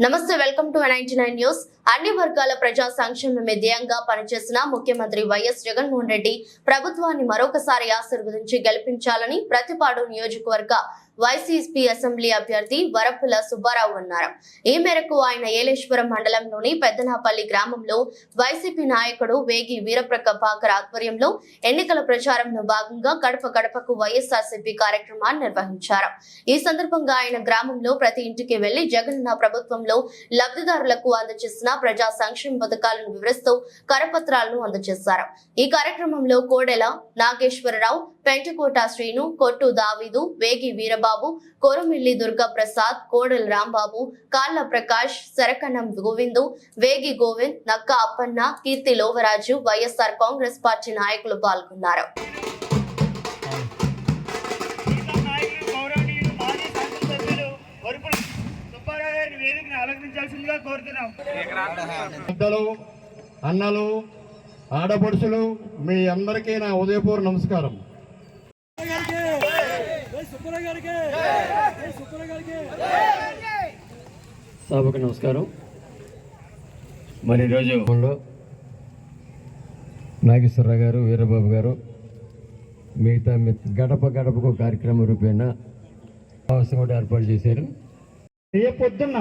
నమస్తే welcome to ninety nine news. అన్ని వర్గాల ప్రజా సంక్షేమమే ధ్యేయంగా పనిచేసిన ముఖ్యమంత్రి వైఎస్ జగన్మోహన్ రెడ్డి ప్రభుత్వాన్ని మరొకసారి ఆశీర్వదించి గెలిపించాలని ప్రతిపాడు నియోజకవర్గ వైసీపీ అసెంబ్లీ అభ్యర్థి వరపుల సుబ్బారావు అన్నారు. ఈ మేరకు ఆయన ఏలేశ్వరం మండలంలోని పెద్దనాపల్లి గ్రామంలో వైసీపీ నాయకుడు వేగి వీరప్రకాపాకర్ ఆధ్వర్యంలో ఎన్నికల ప్రచారంలో భాగంగా గడప గడపకు వైఎస్ఆర్సీపీ కార్యక్రమాన్ని నిర్వహించారు. ఈ సందర్భంగా ఆయన గ్రామంలో ప్రతి ఇంటికి వెళ్ళి జగనన్న ప్రభుత్వంలో లబ్ధిదారులకు అందజేసిన ప్రజా సంక్షేమ పథకాలను వివరిస్తూ కరపత్రాలను అందజేశారు. ఈ కార్యక్రమంలో కోడెల నాగేశ్వరరావు పెంటకోట శ్రీను కొట్టు దావీదు వేగి వీరబాబు కోరమిల్లి దుర్గా ప్రసాద్ కోడెల రాంబాబు కాళ్ళ ప్రకాష్ శరకణం గోవిందు వేగి గోవింద్ నక్క అప్పన్న కీర్తి లోవరాజు వైఎస్ఆర్ కాంగ్రెస్ పార్టీ నాయకులు పాల్గొన్నారు. అన్నలు ఆడపడుచులు మీ అందరికీ నా ఉదయపూర్ నమస్కారం. సభకు నమస్కారం. మరి ఈరోజు నాగేశ్వరరావు గారు వీరబాబు గారు మిగతా గడప గడపకు కార్యక్రమం రూపేణ సమావేశం కూడా ఏర్పాటు చేశారు. రేపు పొద్దున్న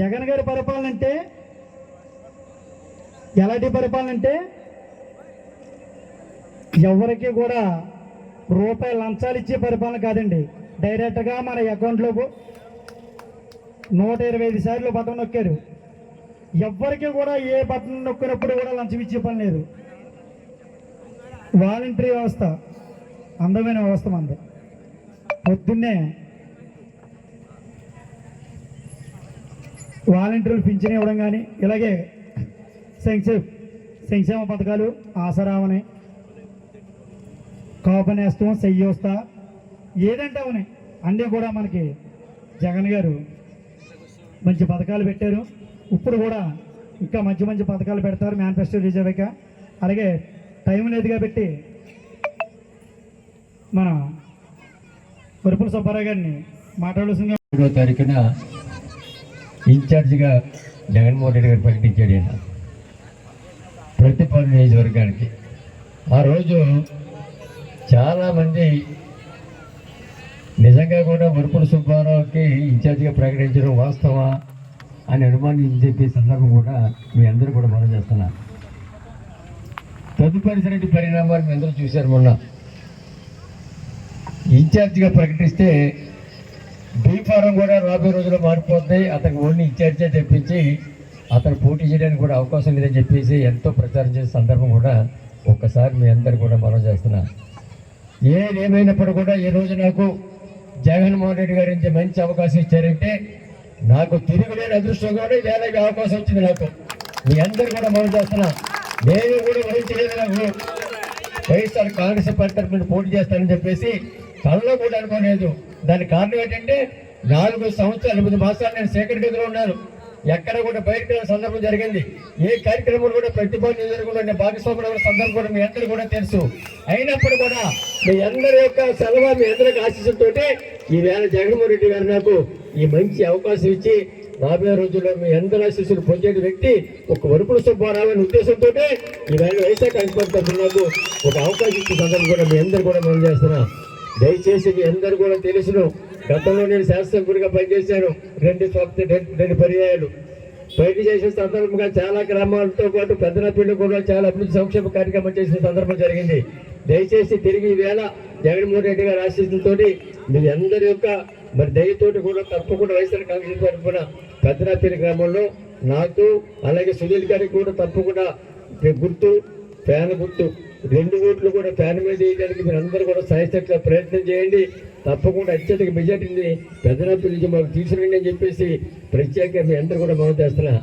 జగన్ గారి పరిపాలన అంటే ఎలాంటి పరిపాలన అంటే ఎవరికి కూడా రూపాయి లంచాలు ఇచ్చే పరిపాలన కాదండి. డైరెక్ట్గా మన అకౌంట్లో నూట ఇరవై ఐదు సార్లు బటన్ నొక్కారు. ఎవ్వరికి కూడా ఏ బటన్ నొక్కినప్పుడు కూడా లంచం ఇచ్చే పని లేదు. వాలంటరీ వ్యవస్థ అందమైన వ్యవస్థ మంది పొద్దున్నే వాలంటీర్లు పింఛన్ ఇవ్వడం కానీ ఇలాగే సంక్షేమ సంక్షేమ పథకాలు ఆసరావని కాపనేస్తం చెయ్యొస్తా ఏదంటే అవునాయి అన్నీ కూడా మనకి జగన్ గారు మంచి పథకాలు పెట్టారు. ఇప్పుడు కూడా ఇంకా మంచి మంచి పథకాలు పెడతారు మేనిఫెస్టో రిజర్వేక. అలాగే టైం లేదు కాబట్టి మన వరుపుల సుబ్బారావు గారిని మాట్లాడాల్సిందిగా మూడో తారీఖున ఇన్ఛార్జిగా జగన్మోహన్ రెడ్డి గారు ప్రకటించాడు ఆయన ప్రతిపాదన నియోజకవర్గానికి. ఆ రోజు చాలామంది నిజంగా కూడా వరుపుల సుబ్బారావుకి ఇన్ఛార్జిగా ప్రకటించడం వాస్తవా అని అనుమానించి చెప్పే సందర్భం కూడా మీ అందరూ కూడా మనం చేస్తున్నారు తదుపరిసరి పరిణామాలు మీ అందరూ చూశారు మొన్న. ఇన్ఛార్జిగా ప్రకటిస్తే బీఫారం కూడా రాబోయే రోజుల్లో మారిపోతుంది అతనికి ఓన్లీ ఇన్ఛార్జే తెప్పించి అతను పోటీ చేయడానికి కూడా అవకాశం లేదని చెప్పేసి ఎంతో ప్రచారం చేసే సందర్భం కూడా ఒక్కసారి మీ అందరు కూడా మనం చేస్తున్నా. ఏదేమైనప్పుడు కూడా ఈ రోజు నాకు జగన్మోహన్ రెడ్డి గారి నుంచి మంచి అవకాశం ఇచ్చారంటే నాకు తిరుగులేని అదృష్టం కూడా వేలకి అవకాశం వచ్చింది నాకు. మీ అందరు కూడా మనం చేస్తున్నా నేను కూడా వహించలేదు నాకు. వైఎస్ఆర్ కాంగ్రెస్ పార్టీ తరఫున పోటీ చేస్తానని చెప్పేసి కళ్ళలో కూడా అనుకోలేదు. దానికి కారణం ఏంటంటే నాలుగు సంవత్సరాలు ఎనిమిది మాసాలు నేను సేకరణ గదిలో ఉన్నాను. ఎక్కడ కూడా బయటకు వెళ్ళిన సందర్భం జరిగింది. ఏ కార్యక్రమం కూడా ప్రతిభా నియోజకవర్గంలో నేను భాగస్వాములు సందర్భం కూడా మీ అందరూ కూడా తెలుసు. అయినప్పుడు కూడా మీ అందరి యొక్క సెలవు మీ అందరికి ఆశీస్సులతోటి ఈవేళ జగన్మోహన్ రెడ్డి గారు నాకు ఈ మంచి అవకాశం ఇచ్చి రాబోయే రోజుల్లో మీ అందరి ఆశీస్సులు పొందే వ్యక్తి ఒక వరుపుల సుబ్బారావు అనే ఉద్దేశంతో ఈవేళ వైశాఖ అధిపతి నాకు ఒక అవకాశం ఇచ్చే సందర్భం కూడా మీ అందరు కూడా మనం చేస్తున్నాం దయచేసి మీ అందరు కూడా తెలుసును గతంలో నేను శాస్త్రజ్ఞుడిగా పనిచేశాను. రెండు స్వప్తి రెండు- పర్యాయాలు. బయట చేసిన సందర్భంగా చాలా గ్రామాలతో పాటు పెద్దనపల్లి కూడా చాలా అభివృద్ధి సంక్షేమ కార్యక్రమం చేసిన సందర్భం జరిగింది. దయచేసి తిరిగి ఈవేళ జగన్మోహన్ రెడ్డి గారి ఆశీస్సులతో మీ అందరి యొక్క మరి దయతోటి కూడా తప్పకుండా వైఎస్ఆర్ కాంగ్రెస్ తరఫున పెద్దనపల్లి గ్రామంలో నాకు అలాగే సునీల్ గారికి కూడా తప్పకుండా గుర్తు ఫ్యాన్ గుర్తు. రెండు ఓట్లు కూడా ఫ్యాన్ మీద వేయడానికి మీరు అందరూ కూడా సాయశక్తిగా ప్రయత్నం చేయండి. తప్పకుండా అత్యధిక మెజార్టీని పెద్దనప్పటి నుంచి మాకు తీసుకురండి అని చెప్పేసి ప్రత్యేకంగా మీ అందరూ కూడా మనం చేస్తున్నా.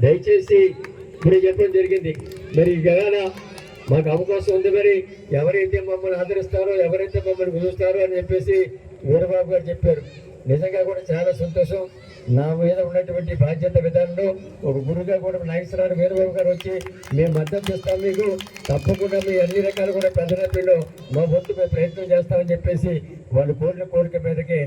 దయచేసి ఇప్పుడే చెప్పడం జరిగింది. మరి ఇవాళ మాకు అవకాశం ఉంది మరి. ఎవరైతే మమ్మల్ని ఆదరిస్తారో ఎవరైతే మమ్మల్ని కుదురుస్తారో అని చెప్పేసి వీరబాబు గారు చెప్పారు. నిజంగా కూడా చాలా సంతోషం. నా మీద ఉన్నటువంటి బాధ్యత విధానంలో ఒక గురుగా కూడా నాగేశ్వరరావు వీరబాబు గారు వచ్చి మేము మద్దతు ఇస్తాం మీకు. తప్పకుండా మీ అన్ని రకాలు కూడా పెద్దనప్పిలో మా వంతు మేము ప్రయత్నం చేస్తామని చెప్పేసి వాళ్ళు కోరిన కోరిక మీదకి